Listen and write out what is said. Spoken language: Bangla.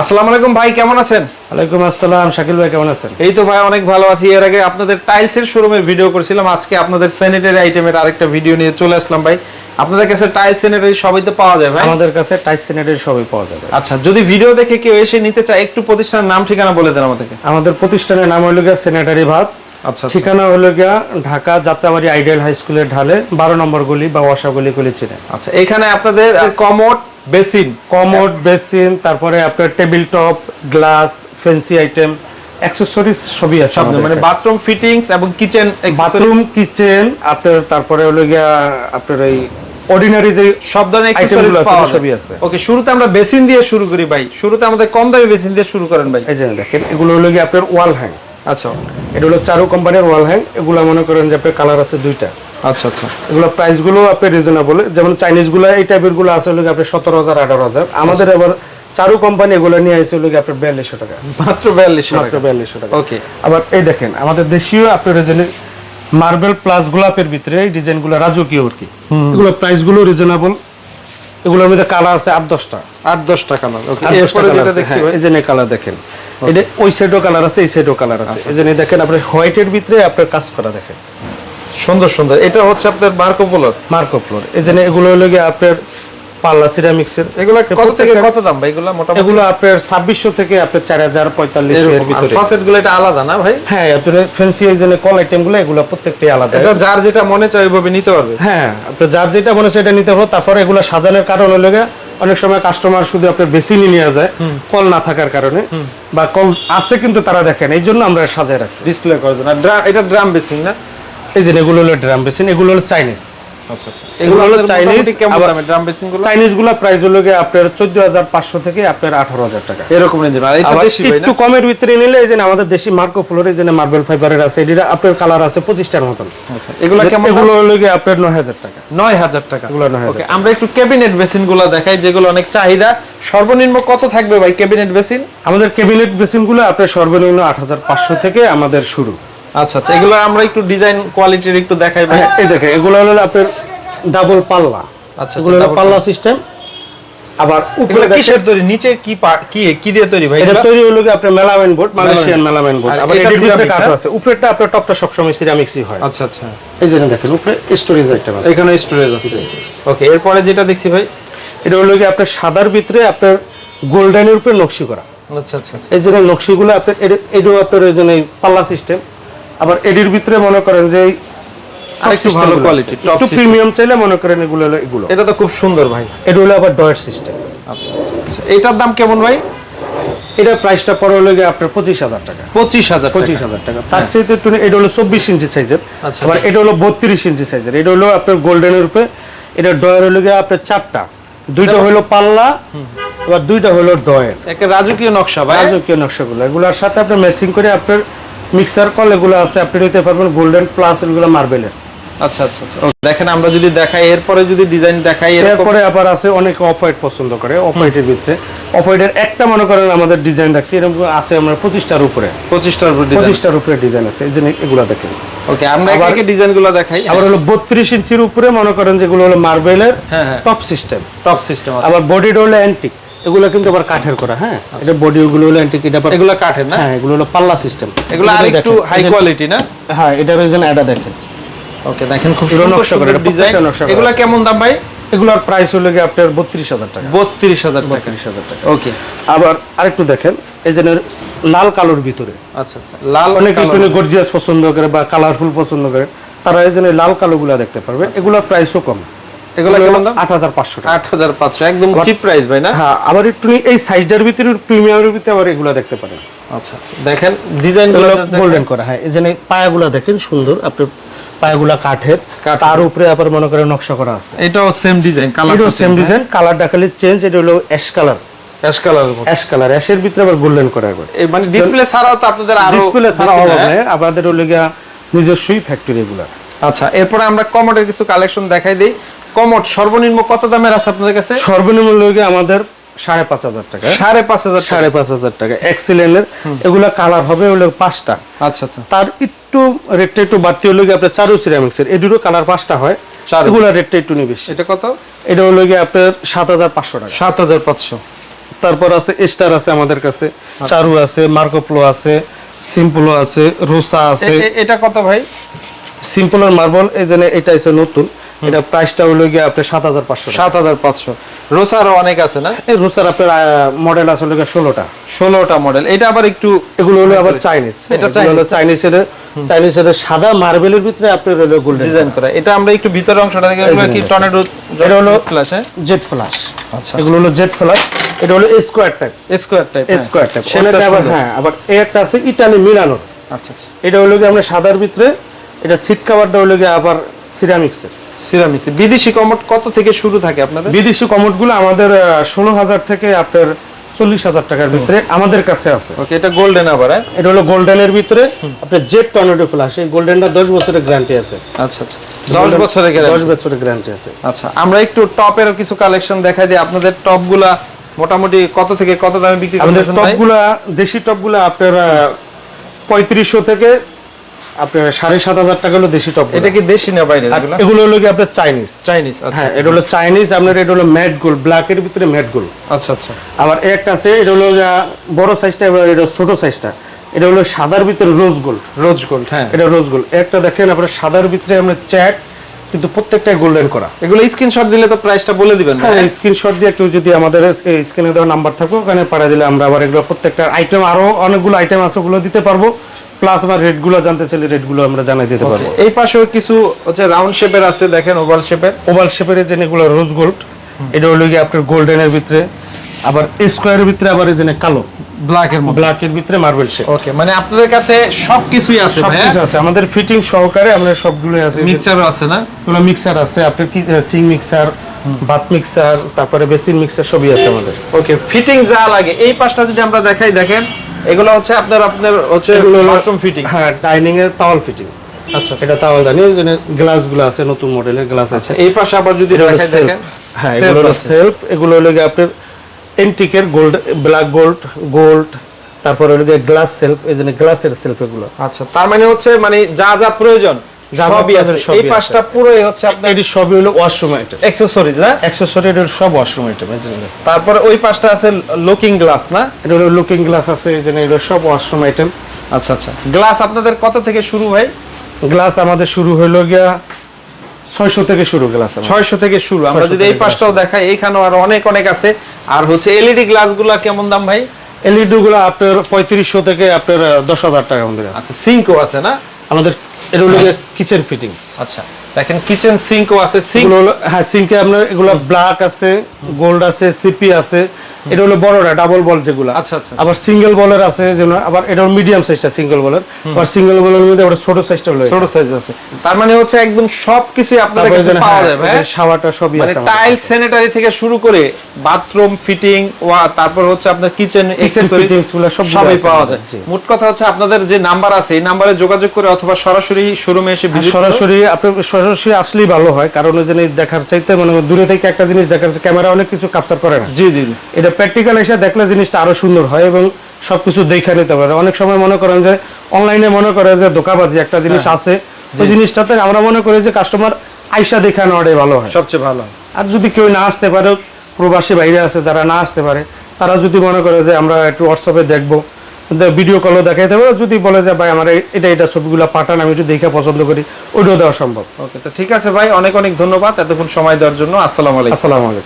আসসালামু আলাইকুম ভাই কেমন আছেন? ওয়ালাইকুম আসসালাম শাকিল ভাই কেমন আছেন? এই তো ভাই অনেক ভালো আছি। এর আগে আপনাদের টাইলসের শোরুমের ভিডিও করেছিলাম। আজকে আপনাদের স্যানিটারি আইটেমের আরেকটা ভিডিও নিয়ে চলে আসলাম ভাই। আপনাদের কাছে টাইলস স্যানিটারি সবই তো পাওয়া যায় ভাই? আমাদের কাছে টাইস সিনেটের সবই পাওয়া যাবে। আচ্ছা যদি ভিডিও দেখে কেউ এসে নিতে চায় একটু প্রতিষ্ঠানের নাম ঠিকানা বলে দেন আমাদেরকে। আমাদের প্রতিষ্ঠানের নাম হলো গিয়া সেনেটারি ভাব আচ্ছা আচ্ছা। ঠিকানা হলো গিয়া ঢাকা যাত্রাবাড়ি আইডিয়াল হাই স্কুলের ঢালে বারো নম্বর গলি বা ওয়াসা গলি গলি চিনে। আচ্ছা এখানে আপনাদের কমোড বেসিন কমোড বেসিন তারপরে আপনার table top glass fancy item accessories সবই আছে মানে বাথরুম ফিটিংস এবং কিচেন বাথরুম কিচেন আপনার তারপরে হলো গিয়া আপনার এই অর্ডিনারি যে সব ধরনের পাওয়া সবই আছে। ওকে শুরুতে আমরা বেসিন দিয়ে শুরু করি ভাই। শুরুতে আমাদের কম দামি বেসিন দিয়ে শুরু করেন ভাই। এই যে দেখেন এগুলো হলো গিয়ে আপনার ওয়াল হ্যাং আচ্ছা। এটা হলো চারু কোম্পানির ওয়াল হ্যাং এগুলো মনে করেন যে আপনার কালার আছে দুইটা। আচ্ছা আচ্ছা। এগুলো প্রাইসগুলো রিজনেবল যেমন চাইনিজগুলো এই টাইপেরগুলো আছে হলো গিয়ে আপনার সতেরো হাজার আঠারো হাজার। আমাদের এবার চারু কোম্পানি এগুলো নিয়ে আসছে গিয়ে আপনার বিয়াল্লিশশো টাকা। মাত্র বিয়াল্লিশ মাত্র বিয়াল্লিশশো টাকা। ওকে আবার এই দেখেন আমাদের দেশীয় আপনার রিজনে মার্বেল প্লাস গোলাপের ভিতরে এই ডিজাইনগুলো রাজকীয় আর কি। এগুলো প্রাইসগুলো রিজনেবল এগুলোর মধ্যে কালার আছে আট দশটা। আট দশটা দেখছি হ্যাঁ, এই যে কালার দেখেন। এটা ওই সাইডও কালার আছে এই সাইডও কালার আছে। এই যে দেখেন আপনার হোয়াইটের ভিতরে আপনার কাজ করা দেখেন। সুন্দর সুন্দর। এটা হচ্ছে আপনার মার্কো পোলোর? মার্কো ফ্লোর এই জন্য এগুলো হলো গিয়ে আপনার পাল্লা সিরামিক্সের। এগুলো কত থেকে কত দাম ভাই এগুলো মোটামুটি? এগুলো আপনার ছাব্বিশশো থেকে আপনার চার হাজার পঁয়তাল্লিশ এর ভিতরে। ফাসেটগুলো এটা আলাদা না ভাই? হ্যাঁ আপনার ফ্যান্সি এই জন্য কল আইটেমগুলো এগুলো প্রত্যেকটাই আলাদা। এটা যার যেটা মনে চায় ওইভাবে নিতে পারবে? হ্যাঁ আপনার যার যেটা মনে হচ্ছে এটা নিতে হবে তারপরে এগুলো সাজানোর কারণ হলো গিয়ে অনেক সময় কাস্টমার শুধু আপনার বেশি নিয়ে যায় কল না থাকার কারণে। বা কল আছে কিন্তু তারা দেখেন এই জন্য আমরা সাজায় রাখছি। ডিসপ্লে করে দেন। আর এটা ড্রাম বেসিং না? এই যে এগুলো হলো ড্রাম বেসিন এগুলো হলো চাইনিজ আচ্ছা আচ্ছা। এগুলো হলো চাইনিজ, ড্রাম বেসিংগুলো? চাইনিজগুলো প্রাইস হলো গিয়ে আপনার চোদ্দ হাজার পাঁচশো থেকে আপনার আঠারো হাজার টাকা। এরকম রেঞ্জ আর এটা দেশি ভাই না? একটু কমের ভিতরে নিলে এই যে আমাদের দেশি মার্কো যে মার্বেল ফাইবারের আছে এটির আপনার কালার আছে মতন। আচ্ছা এগুলো কেমন এগুলো হলো গিয়ে আপনার নয় হাজার টাকা। নয় হাজার টাকা। এগুলো 9,000 ওকে আমরা একটু ক্যাবিনেট বেসিনগুলো দেখাই যেগুলো অনেক চাহিদা। সর্বনিম্ন কত থাকবে ভাই ক্যাবিনেট বেসিন আমাদের ক্যাবিনেট বেসিনগুলো আপনার সর্বনিম্ন আট হাজার পাঁচশো থেকে আমাদের শুরু। আচ্ছা আচ্ছা এগুলো আমরা একটু ডিজাইন কোয়ালিটির একটু দেখাই ভাই। এই দেখেন এগুলো হলো আপনার ডাবল পাল্লা। আচ্ছা, এগুলো হলো পাল্লা সিস্টেম আবার উপরে কিসের তৈরি? নিচে কি কি কি দিয়ে তৈরি ভাই এটা তৈরি হলো গিয়ে আপনার melamine board Malaysian melamine board আবার এটা এটার ভিতরে কাঠ আছে। উপরেরটা আপনার টপটা সবসময় সিরামিক্সই হয়। আচ্ছা আচ্ছা। এই যে দেখেন উপরে স্টোরেজ আইটেম আছে। এখানে স্টোরেজ আছে। ওকে এরপরে যেটা দেখছি ভাই? এটা হলো গিয়ে আপনার সাদার ভিতরে আপনার গোল্ডেনের উপরে নকশি করা। আচ্ছা আচ্ছা আচ্ছা। এই জন্য নকশিগুলো আপনার এটাও আপনার ওই জন্য পাল্লা সিস্টেম আবার এডির ভিতরে মনে করেন যে আরেকটু ভালো একটু প্রিমিয়াম চাইলে মনে করেন এগুলো হলো এগুলো। এটা তো খুব সুন্দর ভাই। এটা হলো আবার ডয়ের সিস্টেম আচ্ছা আচ্ছা আচ্ছা। এটার দাম কেমন ভাই? প্রাইসটা পরে হলো গিয়ে আপনার পঁচিশ হাজার টাকা। পঁচিশ হাজার পঁচিশ হাজার টাকা। তার চাইতে একটু এটা হলো চব্বিশ ইঞ্চি সাইজের। আবার এটা হলো বত্রিশ ইঞ্চি সাইজের এটা হলো আপনার গোল্ডেনের উপরে। এটা ডয়ের হলো গিয়ে আপনার চারটা। দুইটা হলো পাল্লা এবার দুইটা হলো ডয়ের একটা রাজকীয় নকশা ভাই। রাজকীয় নকশাগুলো। এগুলোর সাথে আপনি ম্যাচিং করে আপনার মিক্সার কল এগুলো আছে আপনি নিতে পারবেন গোল্ডেন প্লাস এগুলো মার্বেলের আচ্ছা আচ্ছা আচ্ছা। দেখেন আমরা যদি দেখাই এরপরে যদি ডিজাইন দেখাই এরপরে আবার আছে অনেক অফ হোয়াইট পছন্দ করে অফ হোয়াইটের ভিতরে। অফ হোয়াইটের একটা মনে করেন আমাদের ডিজাইন রাখছি এরকম আছে আমরা পঁচিশটার উপরে। পঁচিশটার উপর ডিজাইন পঁচিশটার উপরে ডিজাইন আছে এই জন্য এগুলো দেখেন। ওকে আমরা একে ডিজাইনগুলো দেখাই। আবার হলো বত্রিশ ইঞ্চির উপরে মনে করেন যেগুলো হলো মার্বেলের। টপ সিস্টেম টপ সিস্টেম আবার বডিটা হলো অ্যান্টিক এগুলো কিন্তু আবার কাঠের করা হ্যাঁ? এটা বডি ওগুলো হলো অ্যান্টিক এটা এগুলো কাঠের না? হ্যাঁ এগুলো হলো পাল্লা সিস্টেম এগুলো আর একটু হাই কোয়ালিটি না? হ্যাঁ ওই এটা দেখেন। ওকে দেখেন খুব সুন্দর ডিজাইন। এগুলো কেমন দাম ভাই? এগুলোর প্রাইস হলো গিয়ে আপনার বত্রিশ হাজার টাকা। বত্রিশ হাজার টাকা। বত্রিশ হাজার টাকা। ওকে আবার আরেকটু দেখেন এই যে লাল কালোর ভিতরে। আচ্ছা আচ্ছা লাল অনেক একটু গর্জিয়াস পছন্দ করে বা কালারফুল পছন্দ করে তারা এই জন্য লাল কালো গুলা দেখতে পারবে এগুলোর প্রাইসও কম। এগুলো কেমন দাম? আট হাজার পাঁচশো টাকা। আট হাজার পাঁচশো একদম চিপ প্রাইস ভাই না? হ্যাঁ আবার একটু এই সাইজটার ভিতরে প্রিমিয়ামের ভিতরে আবার এগুলো দেখতে পারেন। আচ্ছা আচ্ছা। দেখেন ডিজাইন গোল্ডেন করা হ্যাঁ এই জন্য পায়াগুলা দেখেন সুন্দর। আপনার পায়াগুলা কাঠের কাঠের। তার উপরে আবার মনে করেন নকশা করা আছে। এটাও সেম ডিজাইন কালার এটাও সেম ডিজাইন কালারটা খালি চেঞ্জ এটা হলো অ্যাশ কালার অ্যাশ কালার অ্যাশের ভিতরে আবার গোল্ডেন করা একবার মানে ডিসপ্লে ছাড়াও তো আপনাদের আরও ডিসপ্লে ছাড়া বেশি অভাব আমাদের হলো গিয়া নিজস্বই ফ্যাক্টরি এগুলা। আচ্ছা এরপরে আমরা কমোডের কিছু কালেকশন দেখাই দেই। কমোড সর্বনিম্ন কত দামের আছে আপনাদের কাছে? সর্বনিম্ন গিয়ে আমাদের সাড়ে পাঁচ হাজার টাকা। সাড়ে পাঁচ হাজার সাড়ে পাঁচ হাজার টাকা। এক্সিলেন্টের এগুলা কালার হবে হলো পাঁচটা। আচ্ছা আচ্ছা। তার একটু রেটটা একটু বাড়তি হলো গিয়ে আপনার চারু সিরামিক্সের এটিরও কালার পাঁচটা হয়। এগুলা রেটটা একটু বেশি এটা কত? এটা হলো গিয়ে আপনার সাত হাজার পাঁচশো টাকা। সাত হাজার পাঁচশো। তারপর আছে স্টার আছে আমাদের কাছে। আচ্ছা। চারু আছে মার্কোপ্লো আছে সিম্পলো আছে রোসা আছে। এটা কত ভাই? সিম্পলের মার্বল এই যে এটা আছে নতুন। এটা প্রাইসটা হলো গিয়ে আপনার সাত হাজার পাঁচশো সাত হাজার পাঁচশো। রোসারও অনেক আছে না? এই রোসার আপনার মডেল আছে হলো গিয়ে ষোলোটা। ষোলোটা মডেল এটা আবার একটু এগুলো হলো আবার চাইনিজ এটা এটা হলো Chinese, চাইনিজের চাইনিজের সাদা মার্বেলের ভিতরে আপনার হলো গোল্ডেন ডিজাইন করা। এটা আমরা একটু ভিতরের অংশটা দেখে কি টর্নেডো এটা হলো- ফ্ল্যাশ হ্যাঁ? জেট ফ্লাশ আচ্ছা। এগুলো হলো জেট ফ্লাশ এটা হলো square type square type square type সেটা আবার হ্যাঁ আবার এই একটা আছে ইটালি মিলানোর আচ্ছা আচ্ছা। এটা হলো গিয়ে আমরা সাদার ভিতরে। এটা সিট কাভারটা হলো গিয়ে আবার সিরামিক্সের সিরামিক্স বিদেশি কমোড কত থেকে শুরু থাকে আপনাদের? বিদেশি কমোডগুলো আমাদের ষোলো হাজার থেকে আপনার চল্লিশ হাজার টাকার ভিতরে আমাদের কাছে আছে। ওকে এটা গোল্ডেন আবার হ্যাঁ? এটা হলো গোল্ডেনের ভিতরে আপনার জেট টর্নেডো ফ্লাশ এই গোল্ডেনটা দশ বছরের গ্যারান্টি আছে। আচ্ছা আচ্ছা। দশ বছরের দশ বছরের গ্যারান্টি আছে। আচ্ছা আমরা একটু টপের কিছু কালেকশন দেখাই দিই। আপনাদের টপগুলা মোটামুটি কত থেকে কত দামে বিক্রি আমাদের টপগুলা দেশি টপগুলা আপনার পঁয়ত্রিশশো থেকে আপনার সাড়ে সাত হাজার টাকা হলো দেশি টপ এটা কি দেশি না বাইরে এগুলো? হলো কি আপনার চাইনিজ চাইনিজ আচ্ছা হ্যাঁ এটা হলো চাইনিজ আপনার এটা হলো ম্যাট গোল্ড ব্ল্যাকের ভিতরে ম্যাট গোল্ড আচ্ছা আচ্ছা। আবার একটা আছে এটা হলো বড় সাইজটা এবার এটা ছোট সাইজটা এটা হলো সাদার ভিতরে রোজ গোল্ড রোজ গোল্ড হ্যাঁ। এটা রোজ গোল্ড একটা দেখেন আপনার সাদার ভিতরে আমরা চ্যাট কিন্তু প্রত্যেকটাই গোল্ডেন করা। এগুলো স্ক্রিনশট দিলে তো প্রাইসটা বলে দিবেন। হ্যাঁ স্ক্রিনশট দিয়ে কেউ যদি আমাদের স্ক্রিনে দেওয়া নাম্বার থাকো ওখানে পাঠিয়ে দিলে আমরা আবার এগুলো প্রত্যেকটা আইটেম আরও অনেকগুলো আইটেম আছে ওগুলো দিতে পারব। প্লাস আমার রেটগুলো জানতে চাইলে রেটগুলো আমরা জানাই দিতে পারব। এই পাশেও কিছু হচ্ছে রাউন্ড শেপের আছে দেখেন ওভাল শেপের ওভাল শেপের যে এগুলো রোজ গোল্ড এটা হলো গিয়ে আপনার গোল্ডেনের ভিতরে আবার স্কোয়ারের ভিতরে আবার এই যে কালো ব্ল্যাকের মধ্যে। ব্ল্যাকের ভিতরে মার্বেল শেপ ওকে মানে আপনাদের কাছে সবকিছুই আছে সব কিছু আছে আমাদের ফিটিং সহকারে আমরা সবগুলো আছে। মিক্সচারও আছে না? মিক্সার আছে আপনার কি সিং মিক্সার ভাত মিক্সার তারপরে বেসিন মিক্সার সবই আছে আমাদের। ওকে ফিটিং যা লাগে এই পাশটা যদি আমরা দেখাই দেখেন এগুলো হচ্ছে আপনার আপনার হচ্ছে বাথরুম ফিটিং হ্যাঁ ডাইনিং এর তাওয়াল ফিটিং আচ্ছা এটা তাওয়াল জানি ওই জন্য গ্লাসগুলো আছে নতুন মডেলের গ্লাস আছে। এই পাশে আবার যদি দেখেন হ্যাঁ এগুলো সেলফ এগুলো হলো আপনার এন্টিকের গোল্ড ব্ল্যাক গোল্ড গোল্ড তারপরে হলো গ্লাস সেলফ এই জন্য গ্লাসের সেলফ এগুলো। আচ্ছা তার মানে হচ্ছে মানে যা যা প্রয়োজন সবই আছে এই আছে। পুরোই হচ্ছে আপনার এটি সবই হলো ওয়াশরুম আইটেম অ্যাকসেসরিজ না? অ্যাক্সেসরি এটা সব ওয়াশরুম আইটেম তারপরে ওই পাশটা আছে লুকিং গ্লাস না? এটা হলো লুকিং গ্লাস আছে এই জন্য এগুলো সব ওয়াশরুম আইটেম আচ্ছা আচ্ছা। গ্লাস আপনাদের কত থেকে শুরু ভাই? গ্লাস আমাদের শুরু হইল গিয়া ছয়শো থেকে শুরু গ্লাস ছয়শো থেকে শুরু। আমরা যদি এই পাশটাও দেখাই এইখানেও আর অনেক অনেক আছে। আর হচ্ছে এলইডি গ্লাসগুলো কেমন দাম ভাই? এলইডি গুলো আপনার পঁয়ত্রিশশো থেকে আপনার দশ হাজার টাকা আচ্ছা সিঙ্কও আছে না? আমাদের এটা হলো কিচেন ফিটিং আচ্ছা দেখেন কিচেন সিঙ্কও আছে সিঙ্ক হ্যাঁ সিঙ্কে আপনার এগুলো ব্ল্যাক আছে গোল্ড আছে সিপি আছে এটা হলো বড়টা ডাবল বল যেগুলো। আচ্ছা, আচ্ছা। আবার সিঙ্গেল বলের আছে যেগুলো আবার এটা মিডিয়াম সাইজটা সিঙ্গেল বলের আবার সিঙ্গেল বলের মধ্যে আবার ছোট সাইজটা হলো ছোট সাইজ আছে। তার মানে হচ্ছে একদম আপনাদের কাছে পাওয়া যাবে হ্যাঁ? শাওয়ারটা সবই মানে আছে টাইল স্যানিটারি থেকে শুরু করে বাথরুম ফিটিং ওয়া তারপর হচ্ছে আপনার কিচেন fittings গুলো সবগুলো সবই পাওয়া যায়। মোট কথা হচ্ছে আপনাদের যে নাম্বার আছে এই নাম্বারে যোগাযোগ করে অথবা সরাসরি শোরুমে এসে করে- সরাসরি আপনি সরাসরি আসলেই ভালো হয়। কারণ ওই জিনিস দেখার চাইতে মানে দূরে থেকে একটা জিনিস দেখার ক্যামেরা অনেক কিছু ক্যাপচার করে না। জি জি এটা প্র্যাকটিক্যাল এসে দেখলে জিনিসটা আরও সুন্দর হয় এবং সবকিছু দেখে নিতে পারে। অনেক সময় মনে করেন যে অনলাইনে মনে করে যে ধোকাবাজি একটা জিনিস হ্যাঁ। আছে। ওই জিনিসটাতে আমরা মনে করি যে কাস্টমার আইসা দেখা নেওয়াটাই ভালো হয়। সবচেয়ে ভালো। আর যদি কেউ না আসতে পারে প্রবাসী বাইরে আছে যারা না আসতে পারে তারা যদি মনে করে যে আমরা একটু হোয়াটসঅ্যাপে দেখব ভিডিও কলও দেখাইতে পারো যদি বলে যে ভাই আমার এই- এটা এটা ছবিগুলো পাঠান আমি একটু দেখে পছন্দ করি ওইটাও দেওয়া সম্ভব। ওকে তো ঠিক আছে ভাই অনেক অনেক ধন্যবাদ এতক্ষণ সময় দেওয়ার জন্য। আসসালামু আলাইকুম। আসসালামু আলাইকুম।